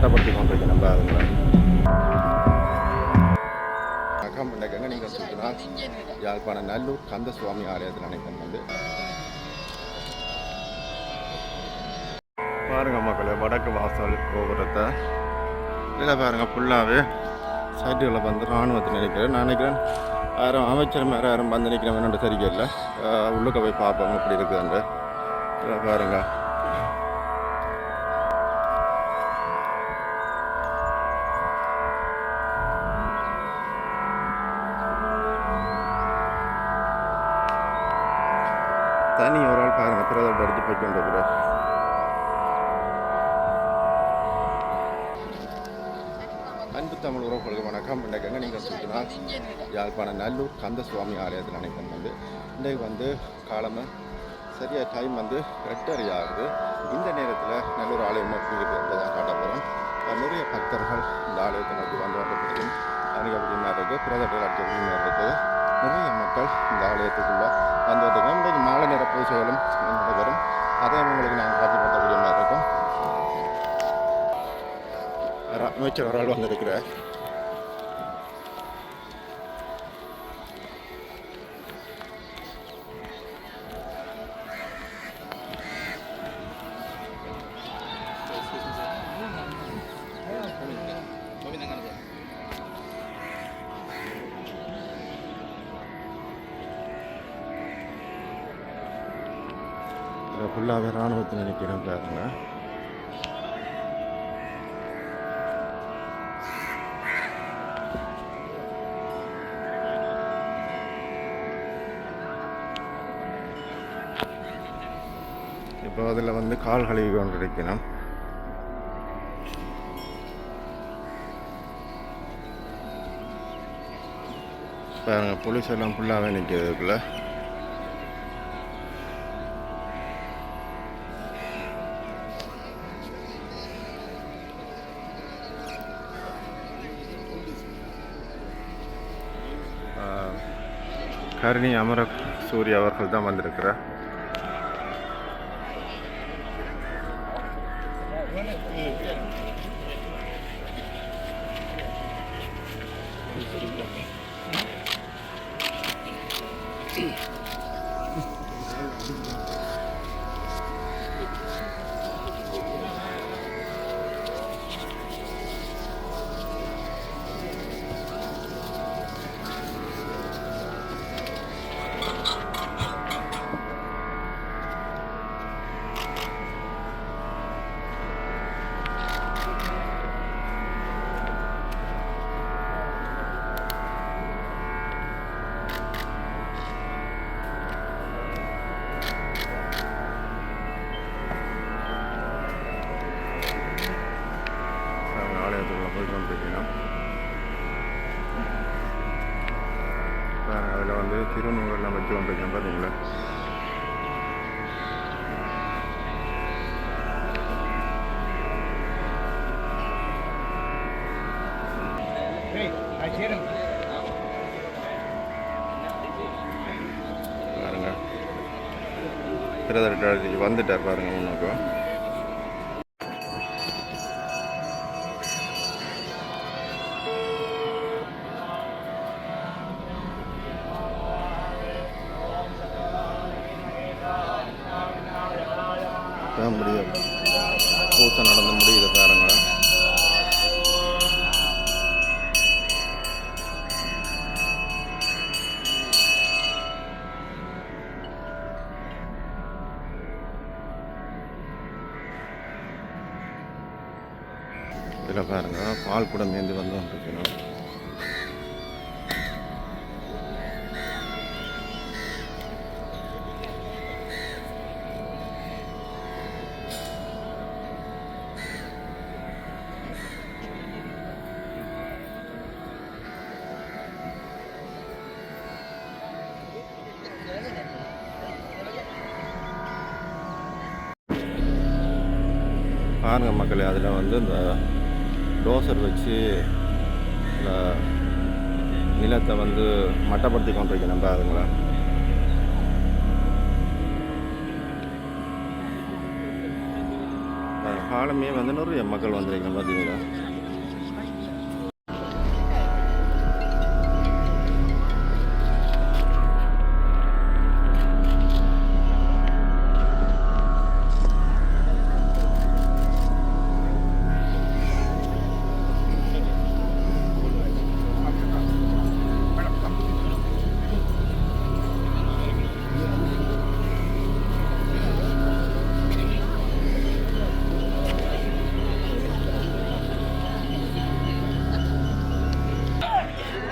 மட்டப்படுத்தி கொண்டிருக்கணும் பாருங்களேன் அகம் இன்றைக்கு நீங்கள் சுற்றினா யாழ்ப்பாணம் நல்லூர் கந்த சுவாமி ஆலயத்தில் நினைக்கிறேன் வந்து பாருங்க மக்களே வடக்கு வாசல் கோபுரத்தை இதில் பாருங்க ஃபுல்லாகவே சைட்டுகளை வந்து இராணுவத்தை நினைக்கிறேன் நான் நினைக்கிறேன் யாரும் அமைச்சர் மேலே யாரும் வந்து நிற்கிறவன் சரிக்கை இல்லை உள்ளுக்க போய் பார்ப்போம் இப்படி இருக்குதுண்டு இதில் பாருங்க. தனி ஒரு ஆள் பாருங்க. பிரதர் எடுத்து போய் கொண்டு அன்பு தமிழ் உறவுகளுக்கு வணக்கம். இன்றைக்கு நீங்கள் சுற்றினா யாழ்ப்பாணம் நல்லூர் கந்த சுவாமி ஆலயத்தில் நினைக்கிறேன் வந்து இன்றைக்கு வந்து காலமாக சரியாக டைம் வந்து எட்டரை ஆகுது. இந்த நேரத்தில் நல்லூர் ஆலயம் நோக்கி காட்டப்படும் காட்ட போகிறோம் நிறைய பக்தர்கள் இந்த ஆலயத்தை நோக்கி வந்து கொண்டிருக்கிறதும் அன்றைக்கி அப்படி இருக்குது பிரதர் அடுத்த இருக்குது நிறைய மக்கள் இந்த ஆலயத்துக்குள்ளே வந்து இன்றைக்கு மாலை நேர பூஜைகளும் நடைபெறும் அதையும் உங்களுக்கு நாங்கள் காட்சிப்படுத்தக்கூடிய மாதிரி இருக்கும். அமைச்சர் ஒரு ஆள் வந்திருக்கிறார் ஃபுல்லாகவே இராணுவத்தில் நினைக்கிறேன் பாருங்க இப்போ அதில் வந்து கால் கழுவி கொண்டிருக்கணும். பாருங்க போலீஸ் எல்லாம் ஃபுல்லாகவே நிற்கிறதுக்குள்ள ஹரிணி அமர சூரிய அவர்கள் தான் வந்திருக்கிறார் you. அதில் வந்து திருநூறுலாம் வச்சு கொண்டிருக்கணும் பார்த்தீங்களா? பாருங்க. பிரதர் வந்துட்டார் பாருங்க முன்னுக்கு. பூசை நடந்து முடியுது பாருங்க. இதில் பாருங்க பால் கூட மேந்து வந்து வந்துருக்கணும் பாருங்க மக்களே அதில் வந்து இந்த டோசர் வச்சு இந்த நிலத்தை வந்து மட்டப்படுத்தி கொண்டிருக்கணும் பாருங்களா பாலமே வந்து நிறைய மக்கள் வந்திருக்கீங்க பார்த்தீங்களா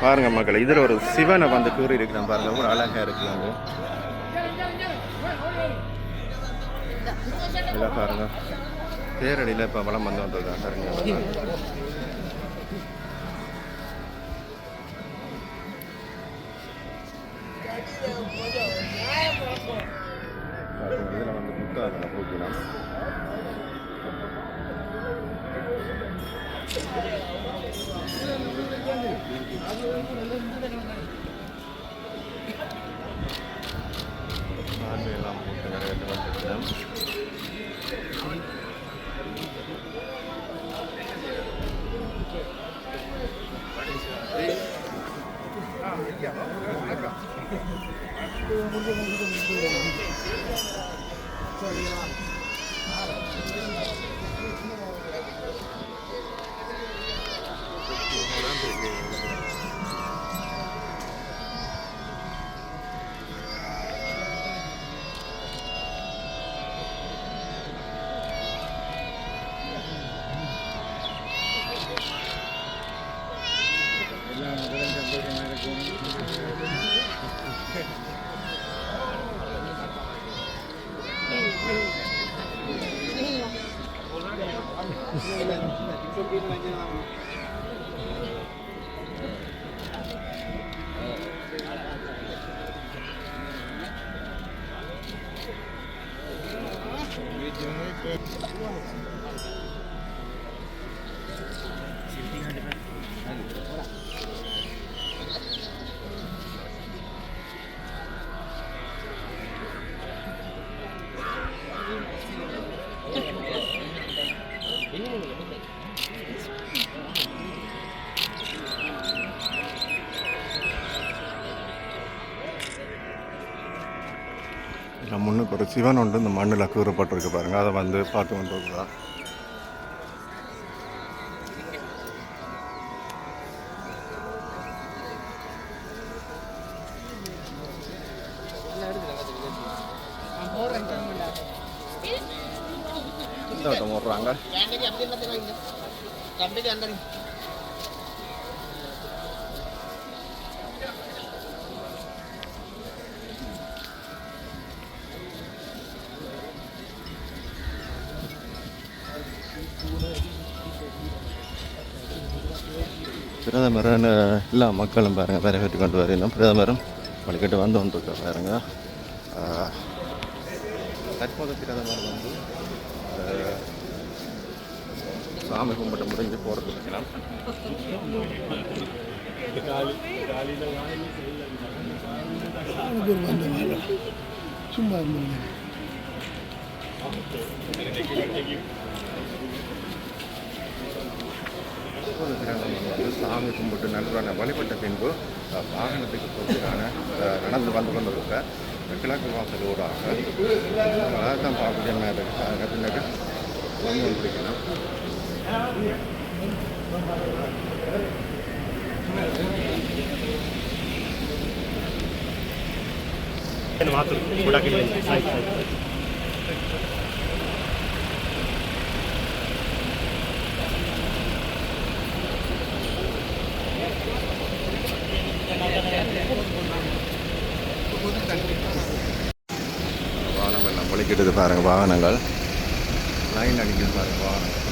பாருங்க மக்கள் இதில் ஒரு சிவனை வந்து கூறி இருக்கிறேன் பாருங்க ஒரு அழகா இருக்குங்க இல்லை பாருங்க. தேரடியில் இப்போ வளம் வந்து வந்தது பாருங்க பாருங்க, வந்து புத்தாதனை போக்கலாம் Alhamdulillah, kita ada teman-teman. இல்லை சிவன் ஒன்று இந்த மண்ணில் கூறப்பட்டிருக்கு பாருங்க. அதை வந்து பார்த்து கொண்டு வட்டம் ஓடுறாங்க. பிரதமர் எல்லா மக்களும் பாருங்கள் வரவேற்று கொண்டு வரணும் பிரதமரும் வழிகிட்டு வந்து கொண்டிருக்க பாருங்க. தற்போது பிரதமர் வந்து சாமி கும்பிட்டு முடிஞ்சு போகிறது வைக்கலாம் சும்மா இருந்தவங்க தற்போது பிரதமர் வந்து சாமி கும்பிட்டு நண்பரான வழிபட்ட பின்பு வாகனத்துக்கு போகிறான நடந்து வந்து கொண்டிருக்க கிழக்கு வாசல் ஊடாக. தான் பார்க்கக்கூடிய மாதிரி இருக்கு. பின்னாடி பிடிக்கணும் கொண்டிருக்கலாம் வாகனம் எல்லாம் ஒழிக்கிட்டு பாருங்கள் வாகனங்கள். லைன் அடிக்கிறது பாருங்கள் வாகனங்கள்